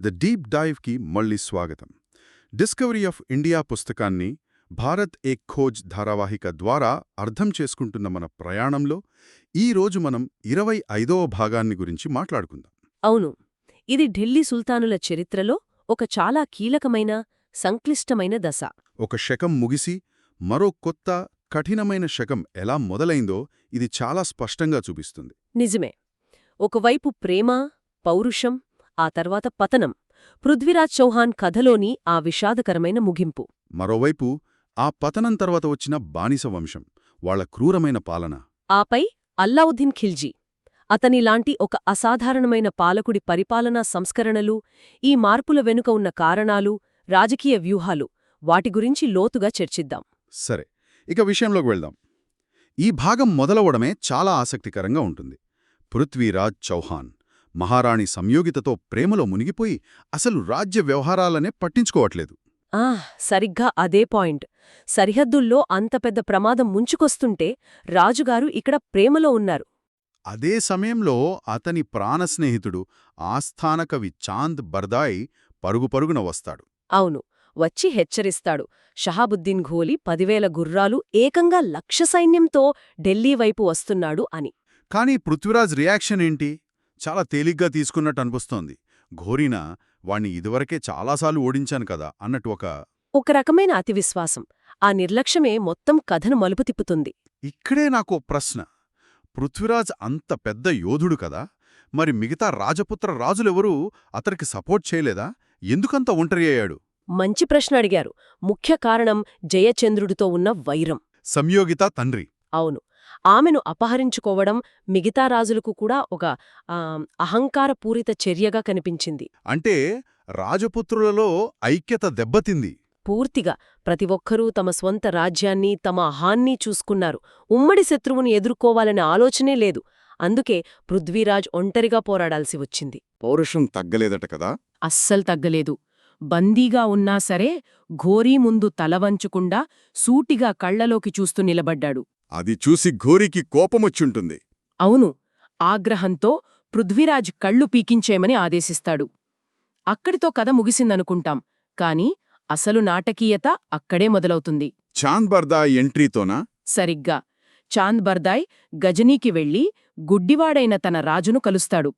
The deep డైవ్కి మళ్ళీ స్వాగతం. Discovery of India పుస్తకాన్ని భారత్ ఏక్ ఖోజ్ ధారావాహిక ద్వారా అర్థం చేసుకుంటున్న మన ప్రయాణంలో ఈ రోజు మనం ఇరవై ఐదవ భాగాన్ని గురించి మాట్లాడుకుందాం. అవును. ఇది ఢిల్లీ సుల్తానుల చరిత్రలో ఒక చాలా కీలకమైన సంక్లిష్టమైన దశ. ఒక శకం ముగిసి మరో కొత్త కఠినమైన శకం ఎలా మొదలైందో ఇది చాలా స్పష్టంగా చూపిస్తుంది. నిజమే. ఒకవైపు ప్రేమ పౌరుషం ఆ తర్వాత పతనం. పృథ్వీరాజ్ చౌహాన్ కథలోని ఆ విషాదకరమైన ముగింపు. మరోవైపు ఆ పతనం తర్వాత వచ్చిన బానిస వంశం వాళ్ళ క్రూరమైన పాలన. ఆపై అల్లావుద్దీన్ ఖిల్జీ. అతనిలాంటి ఒక అసాధారణమైన పాలకుడి పరిపాలనా సంస్కరణలు ఈ మార్పుల వెనుక ఉన్న కారణాలు రాజకీయ వ్యూహాలు వాటి గురించి లోతుగా చర్చిద్దాం. సరే ఇక విషయంలోకి వెళ్దాం. ఈ భాగం మొదలవడమే చాలా ఆసక్తికరంగా ఉంటుంది. పృథ్వీరాజ్ చౌహాన్. మహారాణి సంయోగితతో ప్రేమలో మునిగిపోయి అసలు రాజ్య వ్యవహారాలనే పట్టించుకోవట్లేదు. ఆ సరిగ్గా అదే పాయింట్. సరిహద్దుల్లో అంత పెద్ద ప్రమాదం ముంచుకొస్తుంటే రాజుగారు ఇక్కడ ప్రేమలో ఉన్నారు. అదే సమయంలో అతని ప్రాణస్నేహితుడు ఆస్థానకవి చాంద్ బర్దాయ్ పరుగు పరుగున వస్తాడు. అవును వచ్చి హెచ్చరిస్తాడు. షహాబుద్దీన్ ఘోలి పదివేల గుర్రాలు ఏకంగా లక్ష సైన్యంతో ఢిల్లీ వైపు వస్తున్నాడు అని. కానీ పృథ్వీరాజ్ రియాక్షన్ ఏంటి? చాలా తేలిగ్గా తీసుకున్నట్టు అనిపిస్తోంది. ఘోరీనా వాణ్ణి ఇదివరకే చాలాసార్లు ఓడించాను కదా అన్నట్టు ఒక ఒక రకమైన అతివిశ్వాసం. ఆ నిర్లక్ష్యమే మొత్తం కథను మలుపు తిప్పుతుంది. ఇక్కడే నాకు ప్రశ్న. పృథ్వీరాజ్ అంత పెద్ద యోధుడు కదా? మరి మిగతా రాజపుత్ర రాజులెవరూ అతనికి సపోర్ట్ చేయలేదా? ఎందుకంత ఒంటరి అయ్యాడు? మంచి ప్రశ్న అడిగారు. ముఖ్య కారణం జయచంద్రుడితో ఉన్న వైరం. సంయోగిత తండ్రి. అవును. ఆమెను అపహరించుకోవడం మిగతా రాజులకు కూడా ఒక అహంకారపూరిత చర్యగా కనిపించింది. అంటే రాజపుత్రులలో ఐక్యత దెబ్బతింది. పూర్తిగా ప్రతి ఒక్కరూ తమ స్వంత రాజ్యాన్ని తమ అహాన్ని చూసుకున్నారు. ఉమ్మడి శత్రువుని ఎదుర్కోవాలనే ఆలోచనే లేదు. అందుకే పృథ్వీరాజ్ ఒంటరిగా పోరాడాల్సి వచ్చింది. పౌరుషం తగ్గలేదట కదా? అస్సలు తగ్గలేదు. బందీగా ఉన్నా సరే ఘోరీ ముందు తలవంచకుండా సూటిగా కళ్ళలోకి చూస్తూ నిలబడ్డాడు. అది చూసి ఘోరికి కోపమొచ్చుంటుంది. అవును ఆగ్రహంతో పృథ్వీరాజ్ కళ్ళు పీకించేయమని ఆదేశిస్తాడు. అక్కడితో కథ ముగిసిందనుకుంటాం కాని అసలు నాటకీయత అక్కడే మొదలవుతుంది. చాంద్ బర్దా ఎంట్రీతోనా? సరిగ్గా. చాంద్ బర్దాయ్ గజనీకి వెళ్ళి గుడ్డివాడైన తన రాజును కలుస్తాడు.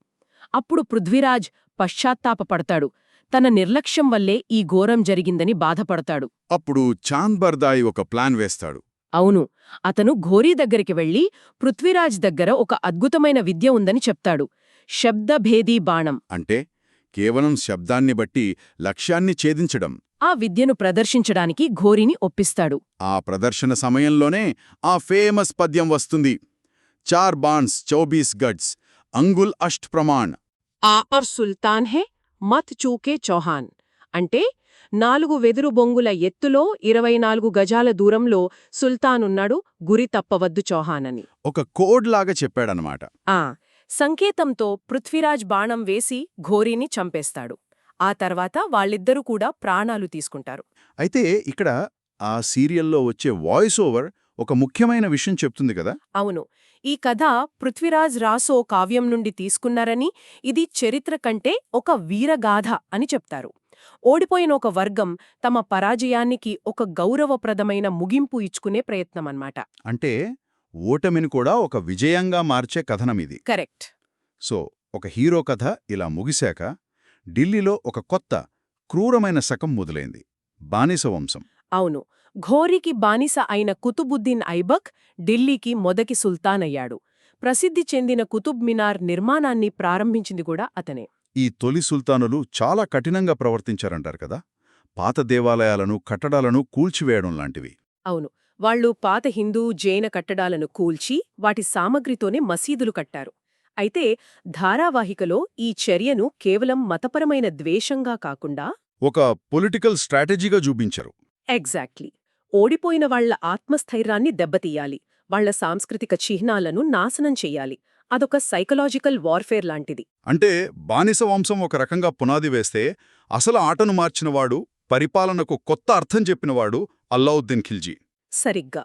అప్పుడు పృథ్వీరాజ్ పశ్చాత్తాపపడతాడు. తన నిర్లక్ష్యం వల్లే ఈ ఘోరం జరిగిందని బాధపడతాడు. అప్పుడు చాంద్ బర్దాయి ఒక ప్లాన్ వేస్తాడు. అవును అతను ఘోరీ దగ్గరికి వెళ్ళి పృథ్వీరాజ్ దగ్గర ఒక అద్భుతమైన విద్య ఉందని చెప్తాడు. శబ్దభేదీ బాణం. అంటే కేవలం శబ్దాన్ని బట్టి లక్ష్యాన్ని ఛేదించడం. ఆ విద్యను ప్రదర్శించడానికి ఘోరీని ఒప్పిస్తాడు. ఆ ప్రదర్శన సమయంలోనే ఆ ఫేమస్ పద్యం వస్తుంది. చార్ బాన్స్ చౌబీస్ గడ్స్ అంగుల్ అష్ట్ ప్రమాణ్. ఆర్ సుల్తాన్ హే మత్ చూకే చౌహాన్. అంటే నాలుగు వెదురు బొంగుల ఎత్తులో ఇరవై నాలుగు గజాల దూరంలో సుల్తానున్నాడు గురి తప్పవద్దు చౌహాన్ అని ఒక కోడ్ లాగా చెప్పాడనమాట. ఆ సంకేతంతో పృథ్వీరాజ్ బాణం వేసి ఘోరీని చంపేస్తాడు. ఆ తర్వాత వాళ్ళిద్దరూ కూడా ప్రాణాలు తీసుకుంటారు. అయితే ఇక్కడ ఆ సీరియల్లో వచ్చే వాయిస్ ఓవర్ ఒక ముఖ్యమైన విషయం చెప్తుంది కదా? అవును. ఈ కథ పృథ్వీరాజ్ రాసో కావ్యం నుండి తీసుకున్నారని ఇది చరిత్ర కంటే ఒక వీరగాథ అని చెప్తారు. ఓడిపోయిన ఒక వర్గం తమ పరాజయానికి ఒక గౌరవప్రదమైన ముగింపు ఇచ్చుకునే ప్రయత్నమన్నమాట. అంటే ఓటమిని కూడా ఒక విజయంగా మార్చే కథనమిది కరెక్ట్. సో ఒక హీరో కథ ఇలా ముగిశాక ఢిల్లీలో ఒక కొత్త క్రూరమైన శకం మొదలైంది. బానిస వంశం. అవును. ఘోరికి బానిస అయిన కుతుబుద్దీన్ ఐబక్ ఢిల్లీకి మొదటి సుల్తాన్ అయ్యాడు ప్రసిద్ధి చెందిన కుతుబ్ మినార్ నిర్మాణాన్ని ప్రారంభించింది కూడా అతనే. ఈ తొలి సుల్తానులు చాలా కఠినంగా ప్రవర్తించారంటారు కదా. పాత దేవాలయాలను కట్టడాలను కూల్చివేయడం లాంటివి. అవును. వాళ్ళు పాత హిందూ జైన కట్టడాలను కూల్చి వాటి సామగ్రితోనే మసీదులు కట్టారు. అయితే ధారావాహికలో ఈ చర్యను కేవలం మతపరమైన ద్వేషంగా కాకుండా ఒక పొలిటికల్ స్ట్రాటజీగా చూపించరు. ఎగ్జాక్ట్లీ. ఓడిపోయిన వాళ్ళ ఆత్మస్థైర్యాన్ని దెబ్బతీయాలి. వాళ్ళ సాంస్కృతిక చిహ్నాలను నాశనం చెయ్యాలి అదొక సైకలాజికల్ వార్ఫేర్ లాంటిది. అంటే బానిస వంశం ఒక రకంగా పునాది వేస్తే అసలు ఆటను మార్చినవాడు పరిపాలనకు కొత్త అర్థం చెప్పినవాడు అల్లావుద్దీన్ ఖిల్జీ. సరిగ్గా.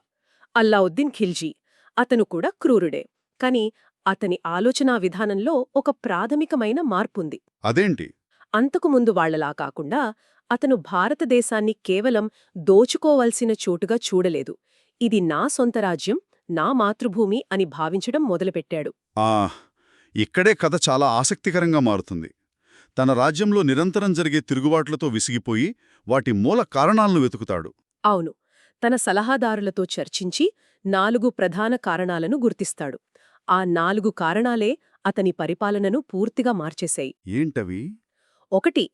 అల్లావుద్దీన్ ఖిల్జీ. అతను కూడా క్రూరుడే. కాని అతని ఆలోచనా విధానంలో ఒక ప్రాథమికమైన మార్పుంది. అదేంటి? అంతకుముందు వాళ్ళలా కాకుండా అతను భారతదేశాన్ని కేవలం దోచుకోవలసిన చోటుగా చూడలేదు. ఇది నా సొంత రాజ్యం నా మాతృభూమి అని భావించడం మొదలుపెట్టాడు. ఆ ఇక్కడే కథ చాలా ఆసక్తికరంగా మారుతుంది. తన రాజ్యంలో నిరంతరం జరిగే తిరుగుబాట్లతో విసిగిపోయి వాటి మూల కారణాలను వెతుకుతాడు. అవును తన సలహాదారులతో చర్చించి నాలుగు ప్రధాన కారణాలను గుర్తిస్తాడు. ఆ నాలుగు కారణాలే అతని పరిపాలనను పూర్తిగా మార్చేశాయి. ఏంటవి? ఒకటి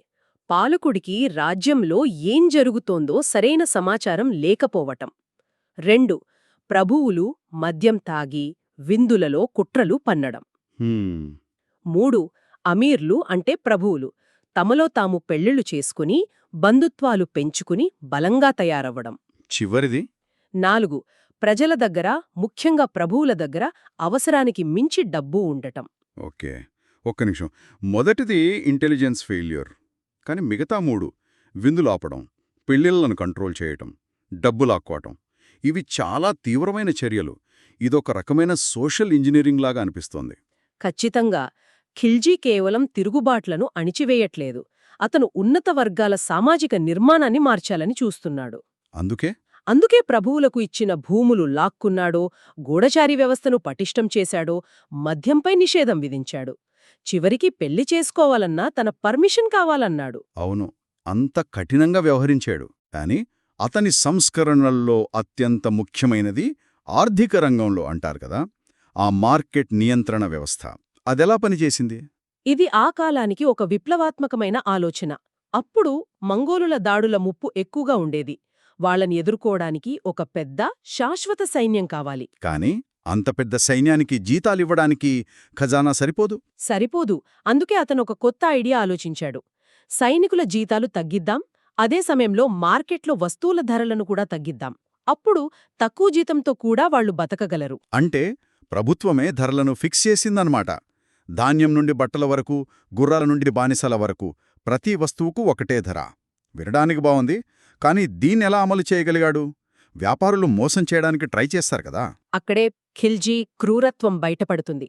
పాలకుడికి రాజ్యంలో ఏం జరుగుతోందో సరైన సమాచారం లేకపోవటం. రెండు ప్రభువులు మద్యం తాగి విందులలో కుట్రలు పన్నడం. మూడు అమీర్లు అంటే ప్రభువులు. తమలో తాము పెళ్ళిళ్ళు చేసుకుని బంధుత్వాలు పెంచుకుని బలంగా తయారవ్వడం. చివరిది? నాలుగు ప్రజల దగ్గర ముఖ్యంగా ప్రభువుల దగ్గర అవసరానికి మించి డబ్బు ఉండటం. ఓకే. ఒక్క నిమిషం. మొదటిది ఇంటెలిజెన్స్ ఫెయిల్యూర్. కానీ మిగతా మూడు విందులాపడం పెళ్ళిళ్ళను కంట్రోల్ చేయటం డబ్బు లాక్కోవటం. ఇవి చాలా తీవ్రమైన చర్యలు. ఇదొక రకమైన సోషల్ ఇంజనీరింగ్ లాగా అనిపిస్తోంది. ఖచ్చితంగా. ఖిల్జీ కేవలం తిరుగుబాట్లను అణిచివేయట్లేదు. అతను ఉన్నత వర్గాల సామాజిక నిర్మాణాన్ని మార్చాలని చూస్తున్నాడు. అందుకే? అందుకే ప్రభువులకు ఇచ్చిన భూములు లాక్కున్నాడో గూఢచారి వ్యవస్థను పటిష్టం చేశాడో మద్యంపై నిషేధం విధించాడు. చివరికి పెళ్ళి చేసుకోవాలన్నా తన పర్మిషన్ కావాలన్నాడు. అవును. అంత కఠినంగా వ్యవహరించాడు. కాని అతని సంస్కరణల్లో అత్యంత ముఖ్యమైనది ఆర్థిక రంగంలో అంటారు కదా ఆ మార్కెట్ నియంత్రణ వ్యవస్థ. అదెలా పనిచేసింది? ఇది ఆ కాలానికి ఒక విప్లవాత్మకమైన ఆలోచన. అప్పుడు మంగోలుల దాడుల ముప్పు ఎక్కువగా ఉండేది. వాళ్ళని ఎదుర్కోవడానికి ఒక పెద్ద శాశ్వత సైన్యం కావాలి. కాని అంత పెద్ద సైన్యానికి జీతాలివ్వడానికి ఖజానా సరిపోదు? సరిపోదు. అందుకే అతను ఒక కొత్త ఐడియా ఆలోచించాడు. సైనికుల జీతాలు తగ్గిద్దాం అదే సమయంలో మార్కెట్లో వస్తువుల ధరలను కూడా తగ్గిద్దాం. అప్పుడు తక్కువ జీతంతో కూడా వాళ్ళు బతకగలరు. అంటే ప్రభుత్వమే ధరలను ఫిక్స్ చేసిందన్నమాట. ధాన్యం నుండి బట్టల వరకు గుర్రాల నుండి బానిసల వరకు ప్రతి వస్తువుకు ఒకటే ధర. వినడానికి బావుంది కానీ దీన్నెలా అమలు చేయగలిగాడు? వ్యాపారులు మోసం చేయడానికి ట్రై చేస్తారు కదా. అక్కడే ఖిల్జీ క్రూరత్వం బయటపడుతుంది.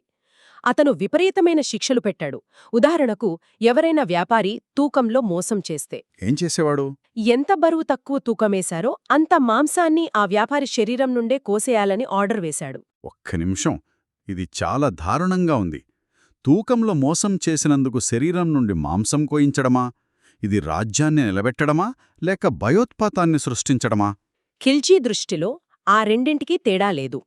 అతను విపరీతమైన శిక్షలు పెట్టాడు. ఉదాహరణకు ఎవరైనా వ్యాపారి తూకంలో మోసం చేస్తే. ఏం చేసేవాడు? ఎంత బరువు తక్కువ తూకమేశారో అంత మాంసాన్ని ఆ వ్యాపారి శరీరం నుండే కోసేయాలని ఆర్డర్ వేశాడు. ఒక్క నిమిషం. ఇది చాలా దారుణంగా ఉంది. తూకంలో మోసం చేసినందుకు శరీరం నుండి మాంసం కోయించడమా? ఇది రాజ్యాన్ని నిలబెట్టడమా? లేక భయోత్పాతాన్ని సృష్టించడమా? ఖిల్జీ దృష్టిలో ఆ రెండింటికీ తేడా లేదు.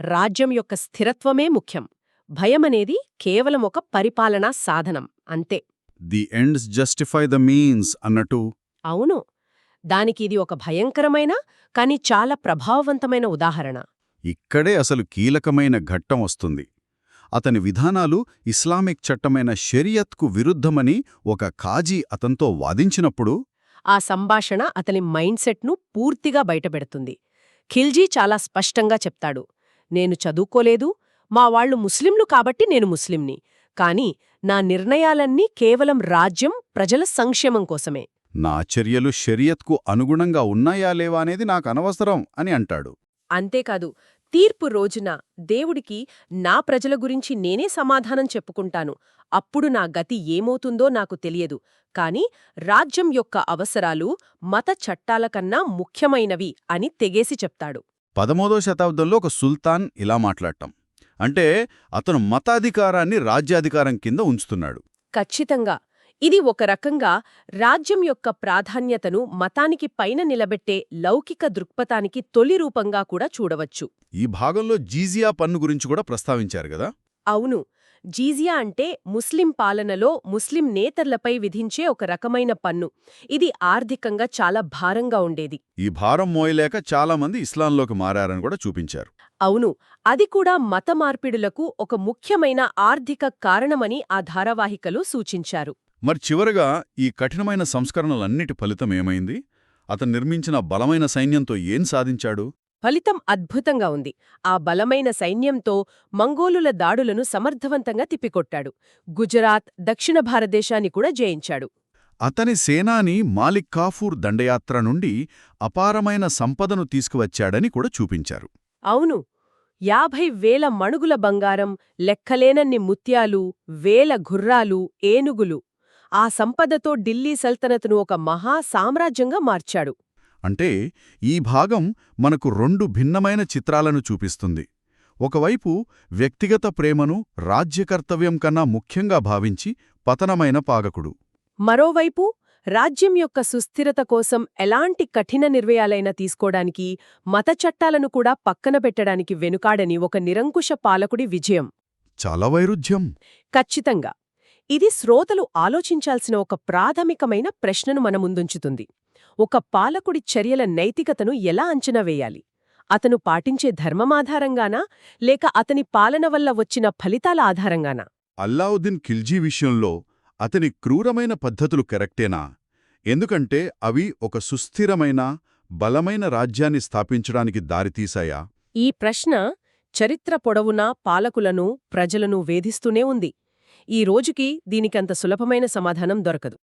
రాజ్యం యొక్క స్థిరత్వమే ముఖ్యం. భయమనేది కేవలం ఒక పరిపాలనా సాధనం అంతే. The ends justify the means అన్నట్టు. అవును. దానికి ఇది ఒక భయంకరమైన కాని చాలా ప్రభావవంతమైన ఉదాహరణ. ఇక్కడే అసలు కీలకమైన ఘట్టం వస్తుంది. అతని విధానాలు ఇస్లామిక్ చట్టమైన షరియత్కు విరుద్ధమని ఒక ఖాజీ అతంతో వాదించినప్పుడు ఆ సంభాషణ అతని మైండ్ సెట్ను పూర్తిగా బయటపెడుతుంది. ఖిల్జీ చాలా స్పష్టంగా చెప్తాడు నేను చదువుకోలేదు మా వాళ్ళు ముస్లింలు కాబట్టి నేను ముస్లింని. కాని నా నిర్ణయాలన్నీ కేవలం రాజ్యం ప్రజల సంక్షేమం కోసమే. నా చర్యలు షరియత్కు అనుగుణంగా ఉన్నాయా లేవా అనేది నాకు అనవసరం అని అంటాడు. అంతేకాదు తీర్పు రోజున దేవుడికి నా ప్రజల గురించి నేనే సమాధానం చెప్పుకుంటాను. అప్పుడు నా గతి ఏమవుతుందో నాకు తెలియదు. కాని రాజ్యం యొక్క అవసరాలు మత చట్టాల కన్నా ముఖ్యమైనవి అని తెగేసి చెప్తాడు. పదమూడో శతాబ్దంలో ఒక సుల్తాన్ ఇలా మాట్లాడటం. అంటే అతను మతాధికారాన్ని రాజ్యాధికారం కింద ఉంచుతున్నాడు. ఖచ్చితంగా. ఇది ఒక రకంగా రాజ్యం యొక్క ప్రాధాన్యతను మతానికి పైన నిలబెట్టే లౌకిక దృక్పథానికి తొలి రూపంగా కూడా చూడవచ్చు. ఈ భాగంలో జీజియా పన్ను గురించి కూడా ప్రస్తావించారు కదా? అవును. జీజియా అంటే ముస్లిం పాలనలో ముస్లిం నేతర్లపై విధించే ఒక రకమైన పన్ను. ఇది ఆర్థికంగా చాలా భారంగా ఉండేది. ఈ భారం మోయలేక చాలామంది ఇస్లాంలోకి మారారని కూడా చూపించారు. అవును అది కూడా మత మార్పిడులకు ఒక ముఖ్యమైన ఆర్థిక కారణమని ఆ ధారావాహికలో సూచించారు. మరి చివరగా ఈ కఠినమైన సంస్కరణలన్నిటి ఫలితం ఏమైంది? అతను నిర్మించిన బలమైన సైన్యంతో ఏం సాధించాడు? ఫలితం అద్భుతంగా ఉంది. ఆ బలమైన సైన్యంతో మంగోలుల దాడులను సమర్థవంతంగా తిప్పికొట్టాడు. గుజరాత్ దక్షిణ భారతదేశాన్ని కూడా జయించాడు. అతని సేనాని మాలిక్ కాఫూర్ దండయాత్ర నుండి అపారమైన సంపదను తీసుకువచ్చాడని కూడా చూపించారు. అవును యాభై వేల మణుగుల బంగారం లెక్కలేనన్ని ముత్యాలు వేల గుర్రాలు ఏనుగులు. ఆ సంపదతో ఢిల్లీ సల్తనతును ఒక మహా సామ్రాజ్యంగా మార్చాడు. అంటే ఈ భాగం మనకు రెండు భిన్నమైన చిత్రాలను చూపిస్తుంది. ఒకవైపు వ్యక్తిగత ప్రేమను రాజ్యకర్తవ్యం కన్నా ముఖ్యంగా భావించి పతనమైన పాగకుడు. మరోవైపు రాజ్యం యొక్క సుస్థిరత కోసం ఎలాంటి కఠిన నిర్ణయాలైనా తీసుకోవడానికి మత చట్టాలను కూడా పక్కన పెట్టడానికి వెనుకాడని ఒక నిరంకుశ పాలకుడి విజయం. చాలా వైరుధ్యం. ఖచ్చితంగా. ఇది శ్రోతలు ఆలోచించాల్సిన ఒక ప్రాథమికమైన ప్రశ్నను మన ముందుంచుతుంది. ఒక పాలకుడి చర్యల నైతికతను ఎలా అంచనా వేయాలి? అతను పాటించే ధర్మమాధారంగానా లేక అతని పాలన వల్ల వచ్చిన ఫలితాల ఆధారంగానా? అల్లావుద్దీన్ ఖిల్జీ విషయంలో అతని క్రూరమైన పద్ధతులు కరెక్టేనా? ఎందుకంటే అవి ఒక సుస్థిరమైన బలమైన రాజ్యాన్ని స్థాపించడానికి దారితీశాయా? ఈ ప్రశ్న చరిత్ర పొడవునా పాలకులను ప్రజలను వేధిస్తూనే ఉంది. ఈ రోజుకి దీనికంత సులభమైన సమాధానం దొరకదు.